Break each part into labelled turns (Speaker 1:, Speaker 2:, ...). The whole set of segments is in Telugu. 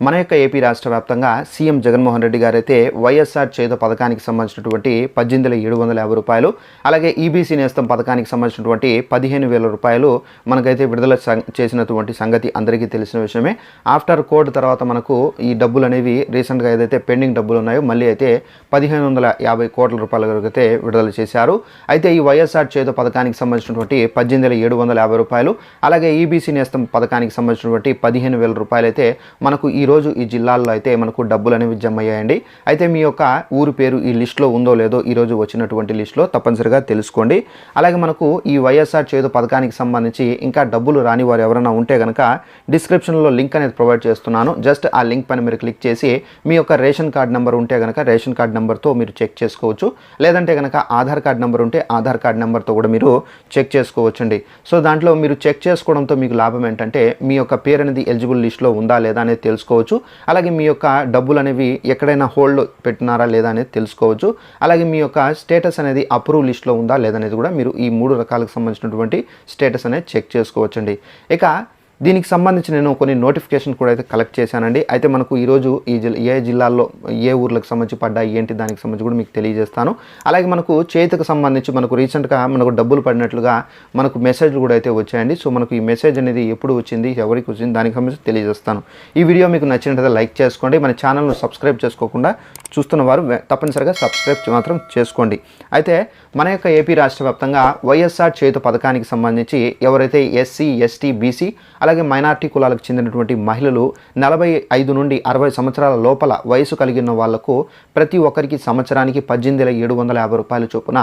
Speaker 1: మన యొక్క ఏపీ రాష్ట్ర వ్యాప్తంగా సీఎం జగన్మోహన్ రెడ్డి గారు అయితే వైఎస్ఆర్ చేత పథకానికి సంబంధించినటువంటి పద్దెనిమిది వేల ఏడు వందల యాభై రూపాయలు అలాగే ఈబీసీ నేస్తం పథకానికి సంబంధించినటువంటి పదిహేను వేల రూపాయలు మనకైతే విడుదల చేసినటువంటి సంగతి అందరికీ తెలిసిన విషయమే. ఆఫ్టర్ కోర్టు తర్వాత మనకు ఈ డబ్బులు అనేవి రీసెంట్గా ఏదైతే పెండింగ్ డబ్బులు ఉన్నాయో మళ్ళీ అయితే పదిహేను వందల యాభై కోట్ల రూపాయల వరకు అయితే విడుదల చేశారు. అయితే ఈ వైఎస్ఆర్ చేత పథకానికి సంబంధించినటువంటి పద్దెనిమిది వేల ఏడు వందల యాభై రూపాయలు అలాగే ఈబీసీ నేస్తం పథకానికి సంబంధించినటువంటి పదిహేను వేల రూపాయలు అయితే మనకు ఈ రోజు ఈ జిల్లాల్లో అయితే మనకు డబ్బులు అనేవి జమ అయ్యాయండి అయితే మీ యొక్క ఊరు పేరు ఈ లిస్టులో ఉందో లేదో ఈ రోజు వచ్చినటువంటి లిస్టులో తప్పనిసరిగా తెలుసుకోండి. అలాగే మనకు ఈ వైఎస్ఆర్ చేదు పథకానికి సంబంధించి ఇంకా డబ్బులు రాని వారు ఎవరైనా ఉంటే కనుక డిస్క్రిప్షన్లో లింక్ అనేది ప్రొవైడ్ చేస్తున్నాను. జస్ట్ ఆ లింక్ పైన మీరు క్లిక్ చేసి మీ యొక్క రేషన్ కార్డ్ నెంబర్ ఉంటే కనుక రేషన్ కార్డ్ నెంబర్తో మీరు చెక్ చేసుకోవచ్చు. లేదంటే కనుక ఆధార్ కార్డ్ నెంబర్ ఉంటే ఆధార్ కార్డ్ నెంబర్తో కూడా మీరు చెక్ చేసుకోవచ్చండి. సో దాంట్లో మీరు చెక్ చేసుకోవడంతో మీకు లాభం ఏంటంటే మీ యొక్క పేరు అనేది ఎలిజిబుల్ లిస్ట్లో ఉందా లేదా అనేది తెలుసుకోవచ్చు. అలాగే మీ యొక్క డబ్బులు అనేవి ఎక్కడైనా హోల్డ్ పెట్టినారా లేదా అనేది తెలుసుకోవచ్చు. అలాగే మీ యొక్క స్టేటస్ అనేది అప్రూవ్ లిస్ట్లో ఉందా లేదనేది కూడా మీరు ఈ మూడు రకాలకు సంబంధించినటువంటి స్టేటస్ అనేది చెక్ చేసుకోవచ్చండి. ఇక దీనికి సంబంధించి నేను కొన్ని నోటిఫికేషన్ కూడా అయితే కలెక్ట్ చేశానండి. అయితే మనకు ఈరోజు ఈ జిల్లా ఏ జిల్లాల్లో ఏ ఊర్లకు సంబంధించి పడ్డాయి ఏంటి దానికి సంబంధించి కూడా మీకు తెలియజేస్తాను. అలాగే మనకు చేతికి సంబంధించి మనకు రీసెంట్గా మనకు డబ్బులు పడినట్లుగా మనకు మెసేజ్లు కూడా అయితే వచ్చాయండి. సో మనకు ఈ మెసేజ్ అనేది ఎప్పుడు వచ్చింది ఎవరికి వచ్చింది దానికి సంబంధించి తెలియజేస్తాను. ఈ వీడియో మీకు నచ్చినట్లయితే లైక్ చేసుకోండి. మన ఛానల్ను సబ్స్క్రైబ్ చేసుకోకుండా చూస్తున్న వారు తప్పనిసరిగా సబ్స్క్రైబ్ మాత్రం చేసుకోండి. అయితే మన యొక్క ఏపీ రాష్ట్ర వ్యాప్తంగా వైఎస్ఆర్ చేతు పథకానికి సంబంధించి ఎవరైతే ఎస్సీ ఎస్టీ బీసీ అలాగే మైనార్టీ కులాలకు చెందినటువంటి మహిళలు నలభై ఐదు నుండి అరవై సంవత్సరాల లోపల వయసు కలిగిన వాళ్ళకు ప్రతి ఒక్కరికి సంవత్సరానికి పద్దెనిమిది వేల ఏడు వందల యాభై రూపాయల చొప్పున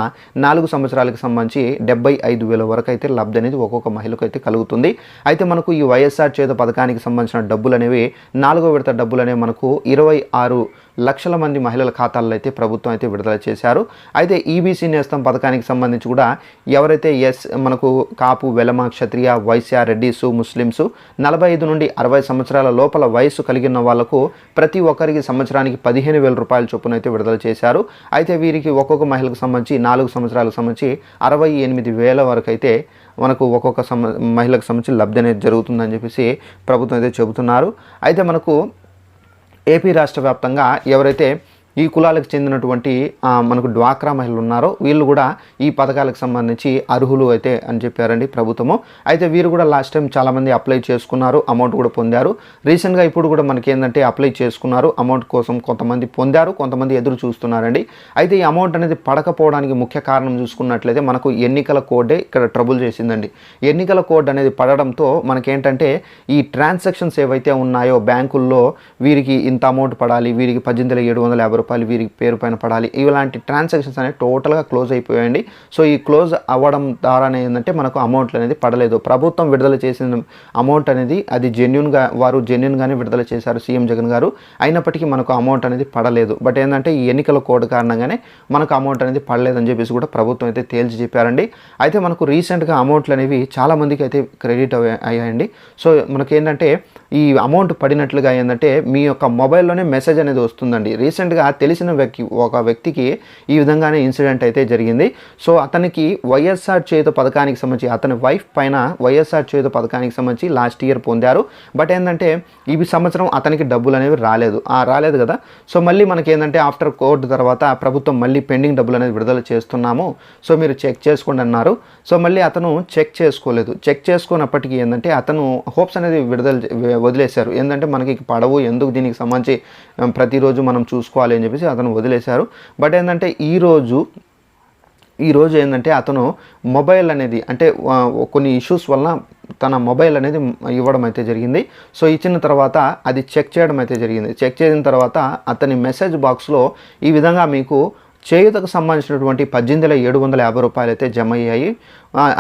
Speaker 1: నాలుగు సంవత్సరాలకు సంబంధించి డెబ్బై ఐదు వేల వరకు అయితే లబ్ధి అనేది ఒక్కొక్క మహిళకు అయితే కలుగుతుంది. అయితే మనకు ఈ వైఎస్ఆర్ చేత పథకానికి సంబంధించిన డబ్బులు అనేవి నాలుగో విడత డబ్బులు అనేవి మనకు ఇరవై ఆరు లక్షల మంది మహిళల ఖాతాల్లో అయితే ప్రభుత్వం అయితే విడుదల చేశారు. అయితే ఈబీసీ నేస్తం పథకానికి సంబంధించి కూడా ఎవరైతే ఎస్ మనకు కాపు వెలమ క్షత్రియ వైశ్య రెడ్డిసు ముస్లిమ్స్ నలభై ఐదు నుండి అరవై సంవత్సరాల లోపల వయస్సు కలిగిన వాళ్ళకు ప్రతి ఒక్కరికి సంవత్సరానికి పదిహేను వేల రూపాయల చొప్పున అయితే విడుదల చేశారు. అయితే వీరికి ఒక్కొక్క మహిళకు సంబంధించి నాలుగు సంవత్సరాలకు సంబంధించి అరవై ఎనిమిది వేల వరకు అయితే మనకు ఒక్కొక్క సమ మహిళకు సంబంధించి లబ్ధి అనేది జరుగుతుందని చెప్పేసి ప్రభుత్వం అయితే చెబుతున్నారు. అయితే మనకు ఏపీ రాష్ట్ర వ్యాప్తంగా ఎవరైతే ఈ కులాలకు చెందినటువంటి మనకు డ్వాక్రా మహిళలు ఉన్నారో వీళ్ళు కూడా ఈ పథకాలకు సంబంధించి అర్హులు అయితే అని చెప్పారండి ప్రభుత్వము. అయితే వీరు కూడా లాస్ట్ టైం చాలామంది అప్లై చేసుకున్నారు అమౌంట్ కూడా పొందారు. రీసెంట్గా ఇప్పుడు కూడా మనకి ఏంటంటే అప్లై చేసుకున్నారు అమౌంట్ కోసం కొంతమంది పొందారు కొంతమంది ఎదురు చూస్తున్నారండి. అయితే ఈ అమౌంట్ అనేది పడకపోవడానికి ముఖ్య కారణం చూసుకున్నట్లయితే మనకు ఎన్నికల కోడే ఇక్కడ ట్రబుల్ చేసిందండి. ఎన్నికల కోడ్ అనేది పడడంతో మనకేంటంటే ఈ ట్రాన్సాక్షన్స్ ఏవైతే ఉన్నాయో బ్యాంకుల్లో వీరికి ఇంత అమౌంట్ పడాలి వీరికి పద్దెనిమిది ఏడు వందల యాభై రూపాయలు వీరికి పేరు పైన పడాలి. ఇలాంటి ట్రాన్సాక్షన్స్ అనేవి టోటల్గా క్లోజ్ అయిపోయాయండి. సో ఈ క్లోజ్ అవ్వడం ద్వారానే ఏంటంటే మనకు అమౌంట్లు అనేది పడలేదు. ప్రభుత్వం విడుదల చేసిన అమౌంట్ అనేది అది జెన్యున్గా వారు జెన్యున్గానే విడుదల చేశారు సీఎం జగన్ గారు. అయినప్పటికీ మనకు అమౌంట్ అనేది పడలేదు. బట్ ఏంటంటే ఈ ఎన్నికల కోడ్ కారణంగానే మనకు అమౌంట్ అనేది పడలేదని చెప్పేసి కూడా ప్రభుత్వం అయితే తేల్చి చెప్పారండి. అయితే మనకు రీసెంట్గా అమౌంట్లు అనేవి చాలామందికి అయితే క్రెడిట్ అయ్యాయండి. సో మనకేంటంటే ఈ అమౌంట్ పడినట్లుగా ఏంటంటే మీ యొక్క మొబైల్లోనే మెసేజ్ అనేది వస్తుందండి. రీసెంట్గా తెలిసిన వ్యక్తి ఒక వ్యక్తికి ఈ విధంగానే ఇన్సిడెంట్ అయితే జరిగింది. సో అతనికి వైఎస్ఆర్ చేత పథకానికి సంబంధించి అతని వైఫ్ పైన వైఎస్ఆర్ చేత పథకానికి సంబంధించి లాస్ట్ ఇయర్ పొందారు. బట్ ఏంటంటే ఈ సంవత్సరం అతనికి డబ్బులు అనేవి రాలేదు. ఆ రాలేదు కదా. సో మళ్ళీ మనకి ఏంటంటే ఆఫ్టర్ కోర్టు తర్వాత ప్రభుత్వం మళ్ళీ పెండింగ్ డబ్బులు అనేది విడుదల చేస్తున్నాము. సో మీరు చెక్ చేసుకోండి అన్నారు. సో మళ్ళీ అతను చెక్ చేసుకోలేదు. చెక్ చేసుకున్నప్పటికీ ఏంటంటే అతను హోప్స్ అనేది విడుదల చే- వదిలేశారు. ఏంటంటే మనకి పడవు ఎందుకు దీనికి సంబంధించి ప్రతిరోజు మనం చూసుకోవాలి అని చెప్పేసి అతను వదిలేశారు. బట్ ఏంటంటే ఈరోజు ఈరోజు ఏంటంటే అతను మొబైల్ అనేది అంటే కొన్ని ఇష్యూస్ వలన తన మొబైల్ అనేది ఇవ్వడం అయితే జరిగింది. సో ఇచ్చిన తర్వాత అది చెక్ చేయడం అయితే జరిగింది. చెక్ చేసిన తర్వాత అతని మెసేజ్ బాక్స్లో ఈ విధంగా మీకు చేయుతకు సంబంధించినటువంటి పద్దెనిమిది వేల ఏడు వందల యాభై రూపాయలు అయితే జమ అయ్యాయి.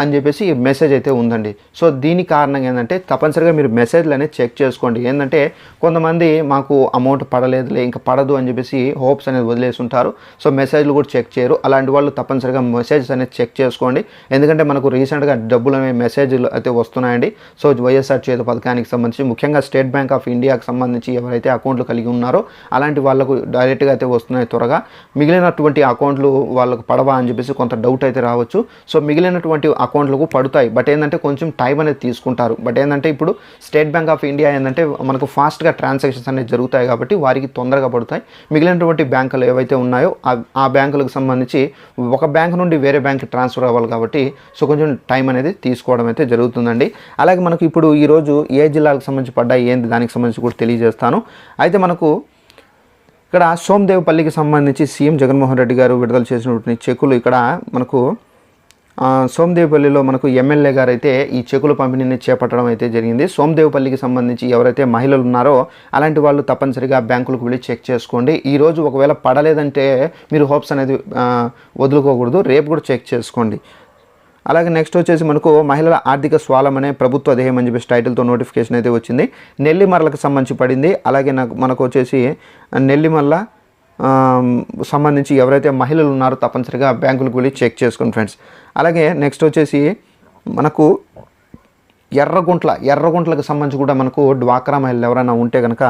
Speaker 1: అని చెప్పేసి మెసేజ్ అయితే ఉందండి. సో దీని కారణంగా ఏంటంటే తప్పనిసరిగా మీరు మెసేజ్లు అనేది చెక్ చేసుకోండి. ఏంటంటే కొంతమంది మాకు అమౌంట్ పడలేదులే ఇంకా పడదు అని చెప్పేసి హోప్స్ అనేది వదిలేసి ఉంటారు సో మెసేజ్లు కూడా చెక్ చేయరు. అలాంటి వాళ్ళు తప్పనిసరిగా మెసేజెస్ అనేది చెక్ చేసుకోండి. ఎందుకంటే మనకు రీసెంట్గా డబ్బులు అనే మెసేజ్లు అయితే వస్తున్నాయండి. సో వైఎస్ఆర్ చేత పథకానికి సంబంధించి ముఖ్యంగా స్టేట్ బ్యాంక్ ఆఫ్ ఇండియాకి సంబంధించి ఎవరైతే అకౌంట్లు కలిగి ఉన్నారో అలాంటి వాళ్ళకు డైరెక్ట్గా అయితే వస్తున్నాయి త్వరగా. మిగిలినటువంటి అకౌంట్లు వాళ్ళకు పడవా అని చెప్పేసి కొంత డౌట్ అయితే రావచ్చు. సో మిగిలినటువంటి అకౌంట్లకు పడతాయి. బట్ ఏంటంటే కొంచెం టైం అనేది తీసుకుంటారు. బట్ ఏంటంటే ఇప్పుడు స్టేట్ బ్యాంక్ ఆఫ్ ఇండియా ఏంటంటే మనకు ఫాస్ట్గా ట్రాన్సాక్షన్స్ అనేవి జరుగుతాయి కాబట్టి వారికి తొందరగా పడతాయి. మిగిలినటువంటి బ్యాంకులు ఏవైతే ఉన్నాయో ఆ- ఆ బ్యాంకులకు సంబంధించి ఒక బ్యాంక్ నుండి వేరే బ్యాంక్ ట్రాన్స్ఫర్ అవ్వాలి కాబట్టి సో కొంచెం టైం అనేది తీసుకోవడం అయితే జరుగుతుందండి. అలాగే మనకు ఇప్పుడు ఈరోజు ఏ జిల్లాలకు సంబంధించి పడ్డాయి? ఏంది? దానికి సంబంధించి కూడా తెలియజేస్తాను. అయితే మనకు ఇక్కడ సోమదేవపల్లికి సంబంధించి సీఎం జగన్మోహన్ రెడ్డి గారు విడుదల చేసినటువంటి చెక్కులు ఇక్కడ మనకు సోమదేవపల్లిలో మనకు ఎమ్మెల్యే గారు అయితే ఈ చెక్కుల పంపిణీని చేపట్టడం అయితే జరిగింది. సోమదేవపల్లికి సంబంధించి ఎవరైతే మహిళలు ఉన్నారో అలాంటి వాళ్ళు తప్పనిసరిగా బ్యాంకులకు వెళ్ళి చెక్ చేసుకోండి. ఈ రోజు ఒకవేళ పడలేదంటే మీరు హోప్స్ అనేది వదులుకోకూడదు. రేపు కూడా చెక్ చేసుకోండి. అలాగే నెక్స్ట్ వచ్చేసి మనకు మహిళల ఆర్థిక స్వాలం అనే ప్రభుత్వ ధ్యేయం అని చెప్పేసి టైటిల్తో నోటిఫికేషన్ అయితే వచ్చింది. నెల్లిమర్లకు సంబంధించి పడింది. అలాగే నాకు మనకు వచ్చేసి నెల్లిమల్ల సంబంధించి ఎవరైతే మహిళలు ఉన్నారో తప్పనిసరిగా బ్యాంకులకు వెళ్ళి చెక్ చేసుకోండి ఫ్రెండ్స్ అలాగే నెక్స్ట్ వచ్చేసి మనకు ఎర్రగుంట్ల ఎర్రగుంట్లకు సంబంధించి కూడా మనకు డ్వాక్రా మహిళలు ఎవరైనా ఉంటే కనుక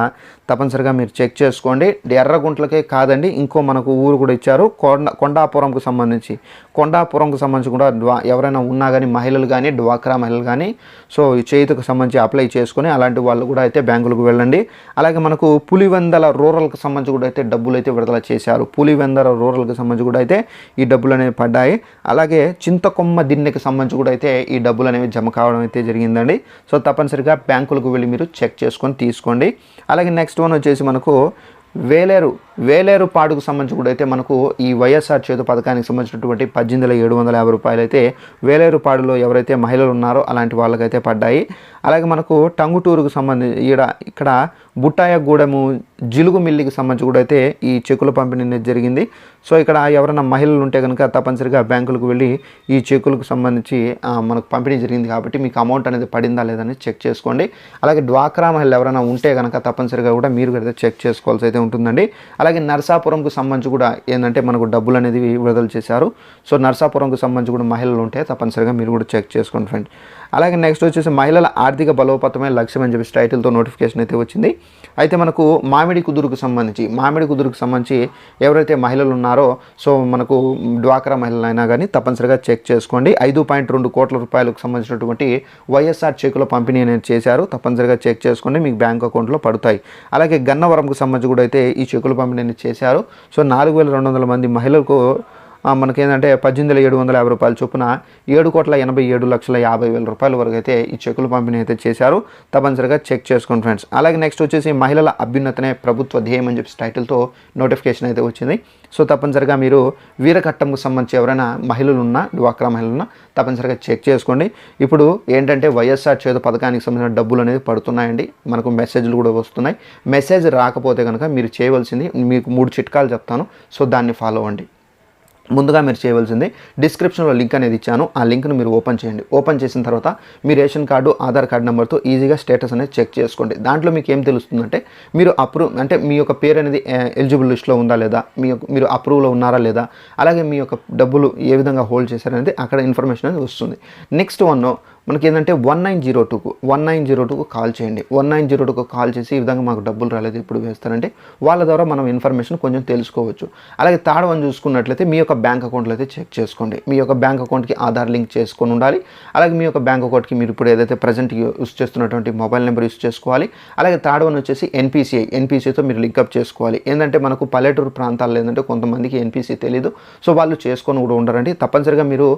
Speaker 1: తప్పనిసరిగా మీరు చెక్ చేసుకోండి. ఎర్రగుంట్లకే కాదండి ఇంకో మనకు ఊరు కూడా ఇచ్చారు. కొండ కొండాపురంకు సంబంధించి కొండాపురంకు సంబంధించి కూడా డ్వా ఎవరైనా ఉన్నా కానీ మహిళలు కానీ డ్వాక్రా మహిళలు కానీ సో చేతికి సంబంధించి అప్లై చేసుకొని అలాంటి వాళ్ళు కూడా అయితే బ్యాంకులకు వెళ్ళండి. అలాగే మనకు పులివెందల రూరల్కి సంబంధించి కూడా అయితే డబ్బులు అయితే విడుదల చేశారు. పులివెందల రూరల్కి సంబంధించి కూడా అయితే ఈ డబ్బులు అనేవి పడ్డాయి. అలాగే చింతకొమ్మ దిన్నెకి సంబంధించి కూడా అయితే ఈ డబ్బులు అనేవి జమ కావడం అయితే జరిగింది. ఉందండి. సో తప్పనిసరిగా బ్యాంకులకు వెళ్ళి మీరు చెక్ చేసుకొని తీసుకోండి. అలాగే నెక్స్ట్ వన్ వచ్చేసి మనకు వేలేరు వేలేరు పాడుకు సంబంధించి కూడా అయితే మనకు ఈ వైఎస్ఆర్ చేతు పథకానికి సంబంధించినటువంటి పద్దెనిమిది వేల ఏడు వందల యాభై రూపాయలు అయితే వేలేరు పాడులో ఎవరైతే మహిళలు ఉన్నారో అలాంటి వాళ్ళకైతే పడ్డాయి. అలాగే మనకు టంగుటూరుకు సంబంధించి ఈడ ఇక్కడ బుట్టాయగూడెము జిలుగు మిల్లికి సంబంధించి కూడా అయితే ఈ చెక్కుల పంపిణీ అనేది జరిగింది. సో ఇక్కడ ఎవరైనా మహిళలు ఉంటే కనుక తప్పనిసరిగా బ్యాంకులకు వెళ్ళి ఈ చెక్కులకు సంబంధించి మనకు పంపిణీ జరిగింది కాబట్టి మీకు అమౌంట్ అనేది పడిందా లేదని చెక్ చేసుకోండి. అలాగే డ్వాక్రా మహిళలు ఎవరైనా ఉంటే కనుక తప్పనిసరిగా కూడా మీరు కూడా చెక్ చేసుకోవాల్సి అయితే ఉంటుందండి. అలాగే నర్సాపురంకు సంబంధించి కూడా ఏంటంటే మనకు డబ్బులు అనేది విడుదల చేశారు. సో నర్సాపురంకు సంబంధించి కూడా మహిళలు ఉంటే తప్పనిసరిగా మీరు కూడా చెక్ చేసుకోండి ఫ్రెండ్ అలాగే నెక్స్ట్ వచ్చేసి మహిళల ఆర్థిక బలోపతమైన లక్ష్యం అని చెప్పేసి టైటిల్తో నోటిఫికేషన్ అయితే వచ్చింది. అయితే మనకు మామిడి కుదురుకు సంబంధించి మామిడి కుదురుకు సంబంధించి ఎవరైతే మహిళలు ఉన్నారో సో మనకు డ్వాక్రా మహిళలు అయినా కానీ తప్పనిసరిగా చెక్ చేసుకోండి. ఐదు పాయింట్ రెండు కోట్ల రూపాయలకు సంబంధించినటువంటి వైఎస్ఆర్ చెక్కుల పంపిణీ అనేది చేశారు. తప్పనిసరిగా చెక్ చేసుకోండి మీకు బ్యాంక్ అకౌంట్లో పడతాయి. అలాగే గన్నవరంకు సంబంధించి కూడా అయితే ఈ చెక్కుల పంపిణీ అనేది చేశారు. సో నాలుగు వేల రెండు వందల మంది మహిళలకు మనకేంటంటే పద్దెనిమిది వేల ఏడు వందల యాభై రూపాయల చొప్పున ఏడు కోట్ల ఎనభై ఏడు లక్షల యాభై వేల రూపాయల వరకు అయితే ఈ చెక్కులు పంపిణీ అయితే చేశారు. తప్పనిసరిగా చెక్ చేసుకోండి ఫ్రెండ్స్ అలాగే నెక్స్ట్ వచ్చేసి మహిళల అభ్యున్నతనే ప్రభుత్వ ధ్యేయం అని చెప్పి టైటిల్తో నోటిఫికేషన్ అయితే వచ్చింది. సో తప్పనిసరిగా మీరు వీరకట్టంకు సంబంధించి ఎవరైనా మహిళలు ఉన్నా డ్వాక్రా మహిళలు ఉన్నా తప్పనిసరిగా చెక్ చేసుకోండి. ఇప్పుడు ఏంటంటే వైఎస్ఆర్ చేత పథకానికి సంబంధించిన డబ్బులు అనేది పడుతున్నాయండి. మనకు మెసేజ్లు కూడా వస్తున్నాయి. మెసేజ్ రాకపోతే కనుక మీరు చేయవలసింది మీకు మూడు చిట్కాలు చెప్తాను. సో దాన్ని ఫాలో అవ్వండి. ముందుగా మీరు చేయవలసింది డిస్క్రిప్షన్లో లింక్ అనేది ఇచ్చాను. ఆ లింక్ను మీరు ఓపెన్ చేయండి. ఓపెన్ చేసిన తర్వాత మీ రేషన్ కార్డు ఆధార్ కార్డు నెంబర్తో ఈజీగా స్టేటస్ అనేది చెక్ చేసుకోండి. దాంట్లో మీకు ఏం తెలుస్తుందంటే మీరు అప్రూవ్ అంటే మీ యొక్క పేరు అనేది ఎలిజిబుల్ లిస్ట్లో ఉందా లేదా మీ మీరు అప్రూవ్లో ఉన్నారా లేదా అలాగే మీ యొక్క డబ్బులు ఏ విధంగా హోల్డ్ చేశారనేది అక్కడ ఇన్ఫర్మేషన్ అనేది వస్తుంది. నెక్స్ట్ వన్ మనకి ఏంటంటే వన్ నైన్ జీరో టూకు వన్ నైన్ జీరో టూకు కాల్ చేయండి. వన్ నైన్ జీరో టూకు కాల్ చేసి ఈ విధంగా మాకు డబ్బులు రాలేదు ఇప్పుడు వేస్తారంటే వాళ్ళ ద్వారా మనం ఇన్ఫర్మేషన్ కొంచెం తెలుసుకోవచ్చు. అలాగే థర్డ్ వన్ చూసుకున్నట్లయితే మీ యొక్క బ్యాంక్ అకౌంట్లో అయితే చెక్ చేసుకోండి. మీ యొక్క బ్యాంక్ అకౌంట్కి ఆధార్ లింక్ చేసుకొని ఉండాలి. అలాగే మీ యొక్క బ్యాంక్ అకౌంట్కి మీరు ఇప్పుడు ఏదైతే ప్రజెంట్ యూస్ చేస్తున్నటువంటి మొబైల్ నెంబర్ యూస్ చేసుకోవాలి. అలాగే థర్డ్ వన్ వచ్చేసి ఎన్పిసిఐ ఎన్పిసితో మీరు లింకప్ చేసుకోవాలి. ఏంటంటే మనకు పల్లెటూరు ప్రాంతాల్లో ఏంటంటే కొంతమందికి ఎన్పిసి తెలియదు సో వాళ్ళు చేసుకొని కూడా ఉండరండి తప్పనిసరిగా మీరు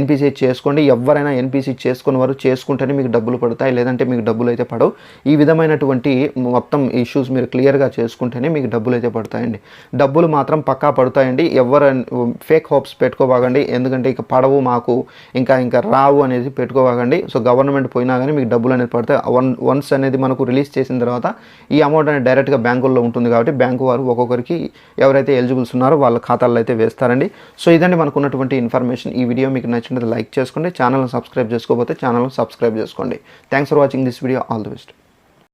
Speaker 1: ఎన్పిసిఐ చేసుకోండి ఎవరైనా ఎన్పిసి చేసుకున్న వారు చేసుకుంటేనే మీకు డబ్బులు పడతాయి లేదంటే మీకు డబ్బులు అయితే పడవు. ఈ విధమైనటువంటి మొత్తం ఇష్యూస్ మీరు క్లియర్గా చేసుకుంటేనే మీకు డబ్బులు అయితే పడతాయండి. డబ్బులు మాత్రం పక్కా పడతాయండి. ఎవరు ఫేక్ హోప్స్ పెట్టుకోబాగండి ఎందుకంటే ఇక పడవు మాకు ఇంకా ఇంకా రావు అనేది పెట్టుకోవాగండి సో గవర్నమెంట్ పోయినా కానీ మీకు డబ్బులు అనేది పడతాయి. వన్ వన్స్ అనేది మనకు రిలీజ్ చేసిన తర్వాత ఈ అమౌంట్ అనేది డైరెక్ట్గా బ్యాంకుల్లో ఉంటుంది కాబట్టి బ్యాంకు వారు ఒక్కొక్కరికి ఎవరైతే ఎలిజిబుల్స్ ఉన్నారో వాళ్ళ ఖాతాల్లో అయితే వేస్తారండి. సో ఇదండి మనకు ఉన్నటువంటి ఇన్ఫర్మేషన్ ఈ వీడియో మీకు నచ్చినట్టు లైక్ చేసుకోండి. ఛానల్ని సబ్స్క్రైబ్ తెలుసుకోకపోతే ఛానల్ సబ్స్క్రైబ్ చేసుకోండి. Thanks for watching this video all the best